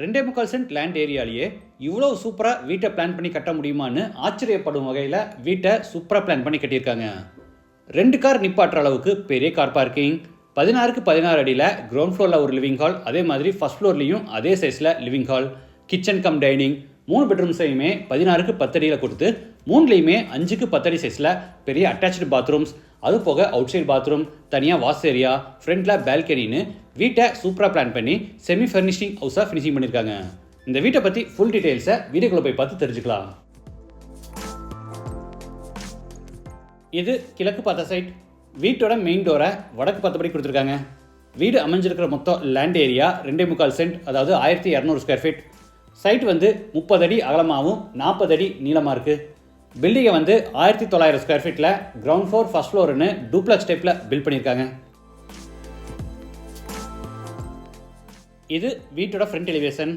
ரெண்டே முக்கால் cent land ஏரியாலேயே இவ்வளோ சூப்பராக வீட்டை பிளான் பண்ணி கட்ட முடியுமான்னு ஆச்சரியப்படும் வகையில் வீட்டை சூப்பராக பிளான் பண்ணி கட்டியிருக்காங்க. ரெண்டு கார் நிப்பாட்டுற அளவுக்கு பெரிய கார் பார்க்கிங் பதினாறுக்கு பதினாறு அடியில் கிரவுண்ட் ஃப்ளோரில் ஒரு லிவிங் ஹால் அதே மாதிரி ஃபர்ஸ்ட் ஃப்ளோர்லேயும் அதே சைஸில் living hall kitchen cum dining மூணு பெட்ரூம்ஸையுமே பதினாறுக்கு பத்தடியில் கொடுத்து மூணுலேயுமே அஞ்சுக்கு பத்தடி சைஸில் பெரிய அட்டாச்சு பாத்ரூம்ஸ் அது போக அவுட் சைட் பாத்ரூம் தனியாக வாஷ் ஏரியா ஃப்ரண்டில் பால்கனின்னு வீட்டை சூப்பராக பிளான் பண்ணி செமி ஃபர்னிஷிங் ஹவுஸாக ஃபினிஷிங் பண்ணியிருக்காங்க இந்த வீட்டை பற்றி ஃபுல் டீட்டெயில்ஸை வீடியோக்குள்ளே போய் பார்த்து தெரிஞ்சுக்கலாம். இது கிழக்கு பார்த்த சைட் வீட்டோட மெயின் டோரை வடக்கு பார்த்தபடி கொடுத்துருக்காங்க. வீடு அமைஞ்சிருக்கிற மொத்தம் லேண்ட் ஏரியா ரெண்டே முக்கால் சென்ட் அதாவது ஆயிரத்தி இரநூறு ஸ்கொயர் ஃபீட் சைட் வந்து முப்பது அடி அகலமாகவும் நாற்பது அடி நீளமாக இருக்குது பில்டிங்கை வந்து ஆயிரத்தி தொள்ளாயிரம் ஸ்கொயர் ஃபீட்டில் கிரவுண்ட் ஃப்ளோர் ஃபர்ஸ்ட் ஃப்ளோர்னு டூப்ளக்ஸ் டைப்பில் பில்ட் பண்ணியிருக்காங்க. இது வீட்டோட ஃப்ரண்ட் எலிவேஷன்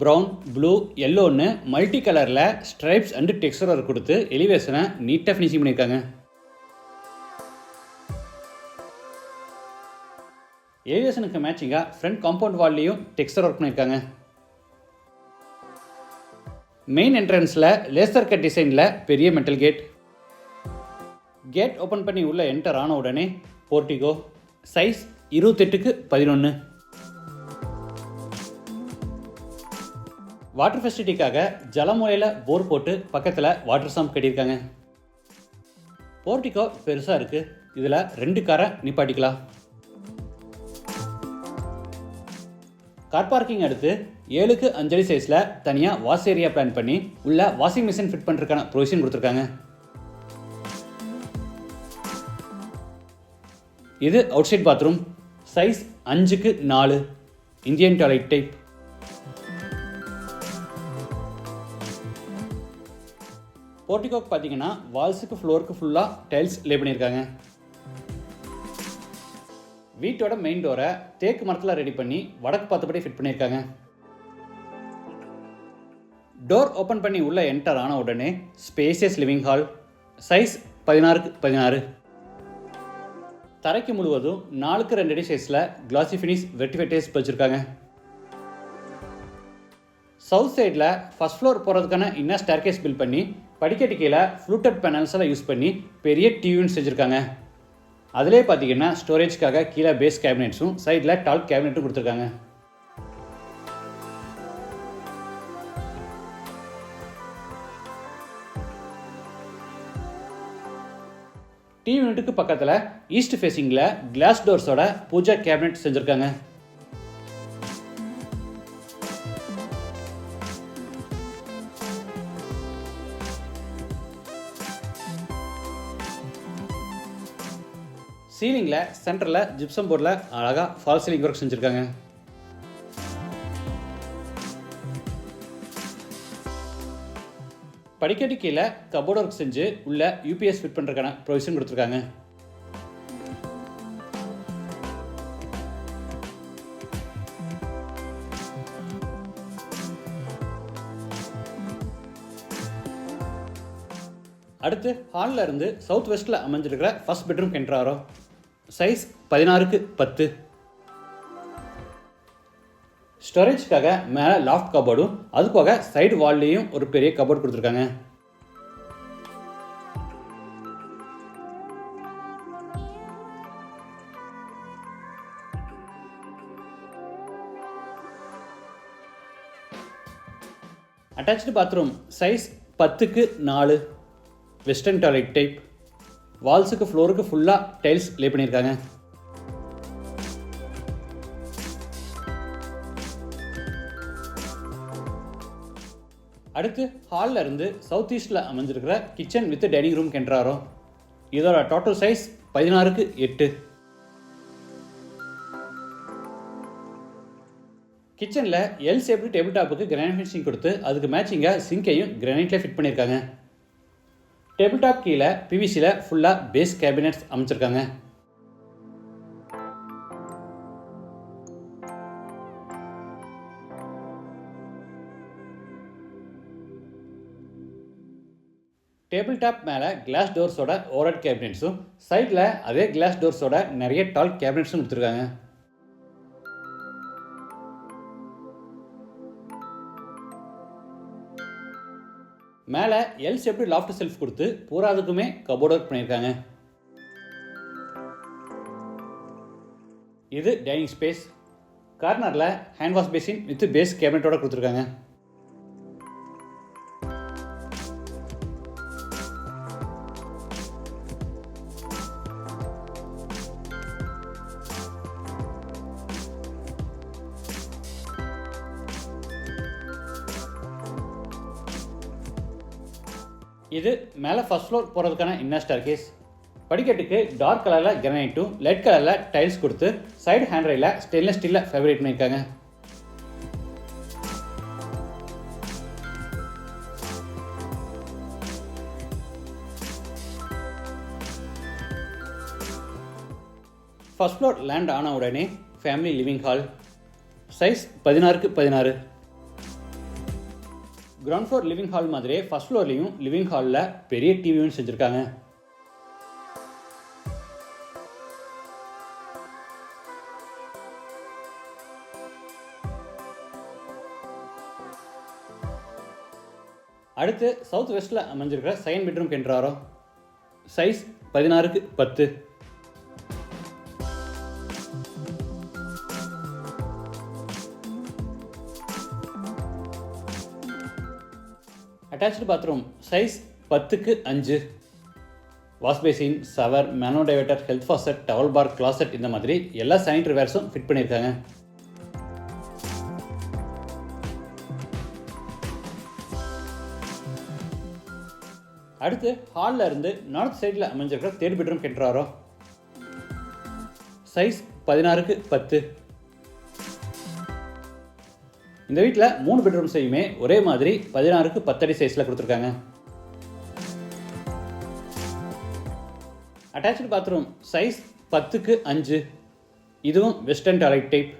ப்ரௌன் ப்ளூ எல்லோன்னு மல்டி கலரில் ஸ்ட்ரைப்ஸ் அண்டு டெக்ஸ்டர் கொடுத்து எலிவேஷனை நீட்டாக ஃபினிஷிங் பண்ணியிருக்காங்க. எலிவேஷனுக்கு மேட்சிங்காக ஃப்ரண்ட் காம்பவுண்ட் வால்லையும் டெக்ஸ்டர் ஒர்க் பண்ணியிருக்காங்க. மெயின் என்ட்ரன்ஸில் லேசர் கட் டிசைனில் பெரிய மெட்டல் கேட் கேட் ஓப்பன் பண்ணி உள்ளே என்டர் ஆன உடனே போர்ட்டிகோ சைஸ் இருபத்தெட்டுக்கு பதினொன்று வாட்டர் ஃபெசிலிட்டிக்காக ஜலமுறையில் போர் போட்டு பக்கத்தில் வாட்டர் சம்ப் கட்டியிருக்காங்க. போர்ட்டிகோ பெருசாக இருக்குது இதில் ரெண்டு காரை நிப்பாட்டிக்கலாம். கார் பார்க்கிங் அடுத்து ஏழுக்கு அஞ்சடி சைஸில் தனியாக வாஷ் ஏரியா பிளான் பண்ணி உள்ள வாஷிங் மிஷின் ஃபிட் பண்ணுறதுக்கான ப்ரொவிஷன் கொடுத்துருக்காங்க. இது அவுட் சைட் பாத்ரூம் சைஸ் அஞ்சுக்கு நாலு. இந்தியன் டாய்லெட் டைப் போர்ட்டிகோக்கு பார்த்தீங்கன்னா வால்ஸுக்கு ஃப்ளோருக்கு ஃபுல்லாக டைல்ஸ் லே பண்ணியிருக்காங்க. வீட்டோட மெயின் டோரை தேக்கு மரத்தில் ரெடி பண்ணி வடக்கு பார்த்தபடி ஃபிட் பண்ணியிருக்காங்க. டோர் ஓப்பன் பண்ணி உள்ளே என்டர் ஆன உடனே ஸ்பேசியஸ் லிவிங் ஹால் சைஸ் பதினாறுக்கு பதினாறு. தரைக்கு முழுவதும் நாலுக்கு ரெண்டு அடி சைஸில் கிளாசி ஃபினிஷ் வெட்டேஸ் வச்சுருக்காங்க. சவுத் சைடில் ஃபஸ்ட் ஃப்ளோர் போகிறதுக்கான இன்னும் ஸ்டேர்கேஸ் பில் பண்ணி படிக்கட்டு கீழே ஃப்ளூட்டட் பேனல்ஸ் எல்லாம் யூஸ் பண்ணி பெரிய டிவின்னு செஞ்சுருக்காங்க. அதிலே பார்த்தீங்கன்னா ஸ்டோரேஜ்க்காக கீழே பேஸ் கேபினெட்ஸும் சைடில் டால் கேபினெட்டும் கொடுத்துருக்காங்க. டிவி யூனிட்டுக்கு பக்கத்தில் ஈஸ்ட் ஃபேஸிங்கில் கிளாஸ் டோர்ஸோட பூஜா கேபினெட் செஞ்சுருக்காங்க. சீலிங்கில் சென்டரில் ஜிப்சம் போர்டில் அழகாக ஃபால் சீலிங் ஒர்க் செஞ்சுருக்காங்க. படிக்கட்டு கீழே கபோர்ட் ஒர்க் செஞ்சு உள்ள யூபிஎஸ் ஃபிட் பண்ணுறதுக்கான ப்ரொவிஷன் கொடுத்துருக்காங்க. அடுத்து ஹாலில் இருந்து சவுத் வெஸ்ட்டில் அமைஞ்சிருக்கிற ஃபஸ்ட் பெட்ரூம் கென்ட்ராரோ சைஸ் பதினாறுக்கு பத்து. ஸ்டோரேஜ்க்காக மேலே லாஃப்ட் கபோர்டும் அது போக சைடு வால்லையும் ஒரு பெரிய கபோர்ட் கொடுத்துருக்காங்க. அட்டாச்சு பாத்ரூம் சைஸ் பத்துக்கு நாலு. வெஸ்டர்ன் டாய்லெட் டைப் வால்ஸுக்கு ஃப்ளோருக்கு ஃபுல்லாக டைல்ஸ் லே பண்ணியிருக்காங்க. அடுத்து ஹாலில் இருந்து சவுத் ஈஸ்டில் அமைஞ்சிருக்கிற கிச்சன் வித் டைனிங் ரூம் கென்றாரோ? இதோட டோட்டல் சைஸ் பதினாறுக்கு எட்டு. கிச்சனில் எல் ஷேப்டு டேபிள் டாப்புக்கு கிரானைட் ஃபினிஷிங் கொடுத்து அதுக்கு மேட்சிங்காக சிங்கையும் கிரானைட்டில் ஃபிட் பண்ணியிருக்காங்க. டேபிள் டாப் கீழே பிவிசியில் ஃபுல்லாக பேஸ் கேபினட்ஸ் அமைச்சிருக்காங்க. டேபிள் டாப் மேலே கிளாஸ் டோர்ஸோட ஓரட் கேபினெட்ஸும் சைடில் அதே கிளாஸ் டோர்ஸோட நிறைய டால் கேபினெட்ஸும் கொடுத்துருக்காங்க. மேலே எல் ஷேப்டு லாஃப்ட் செல்ஃப் கொடுத்து பூரா அதுக்குமே கபோர்ட் ஒர்க் பண்ணியிருக்காங்க. இது டைனிங் ஸ்பேஸ் கார்னரில் hand wash basin with base கேபினட்டோட கொடுத்துருக்காங்க. இது மேலே ஃபஸ்ட் ஃப்ளோர் போகிறதுக்கான இன்னர் ஸ்டார் கேஸ் படிக்கட்டுக்கு டார்க் கலரில் கிரனைட்டும் லெட் கலரில் டைல்ஸ் கொடுத்து சைடு ஹேண்ட் ரயில ஸ்டெயின்லெஸ் ஸ்டீலில் ஃபேவரேட் பண்ணியிருக்காங்க. ஃபர்ஸ்ட் ஃப்ளோர் லேண்ட் ஆன உடனே ஃபேமிலி லிவிங் ஹால் சைஸ் பதினாறுக்கு பதினாறு. கிரவுண்ட் ஃப்ளோர் லிவிங் ஹால் மாதிரியே ஃபர்ஸ்ட் ஃப்ளோர்லேயும் லிவிங் ஹாலில் பெரிய டிவியும் செஞ்சுருக்காங்க. அடுத்து சவுத் வெஸ்ட்டில் அமைஞ்சிருக்கிற செகண்ட் பெட்ரூம் கென்றாரோ சைஸ் பதினாறுக்கு பத்து. அட்டாச்சு பாத்ரூம் சைஸ் பத்துக்கு அஞ்சு. Wash basin shower மேனோ health faucet towel bar closet இந்த மாதிரி எல்லா சானிட்டரி வேர்ஸும் ஃபிட் பண்ணியிருக்காங்க. அடுத்து ஹாலில் இருந்து நார்த் சைடில் அமைஞ்சிருக்கிற தேர்ட் பெட்ரூம் கெட்டுறாரோ? சைஸ் பதினாறுக்கு பத்து. இந்த வீட்டில் மூணு பெட்ரூம்ஸையுமே ஒரே மாதிரி பதினாறுக்கு பத்தடி சைஸில் கொடுத்துருக்காங்க. அட்டாச்சு பாத்ரூம் சைஸ் பத்துக்கு அஞ்சு. இதுவும் வெஸ்டர்ன் டாய்லெட் டைப்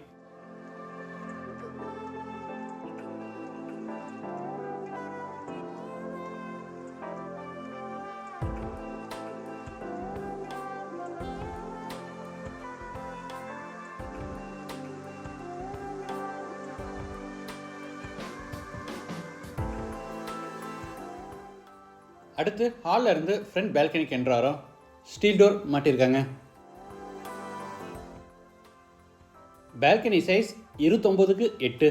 அடுத்து ஹாலில் இருந்து ஃப்ரண்ட் பால்கனிக்கு என்றாரோ ஸ்டீல் டோர் மாட்டியிருக்காங்க. பால்கனி சைஸ் இருபத்தொம்போதுக்கு எட்டு.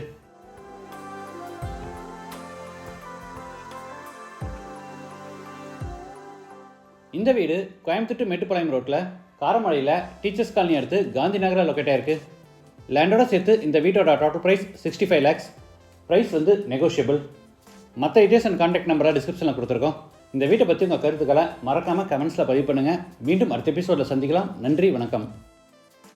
இந்த வீடு கோயம்புத்தூர் மேட்டுப்பாளையம் ரோட்டில் காரமலையில் டீச்சர்ஸ் காலனி அடுத்து காந்தி நகரில் லொக்கேட் ஆயிருக்கு லேண்டோட சேர்த்து இந்த வீட்டோட total price sixty five lakhs price வந்து நெகோஷியபிள் மற்ற டீட்டெயில்ஸ் அண்ட் கான்டாக்ட் நம்பரை டிஸ்கிரிப்ஷனில் கொடுத்துருக்கோம். இந்த வீட்டை பற்றி உங்கள் கருத்துக்களை மறக்காமல் கமெண்ட்ஸில் பதிவு பண்ணுங்கள் மீண்டும் அடுத்த எபிசோடில் சந்திக்கலாம். நன்றி வணக்கம்.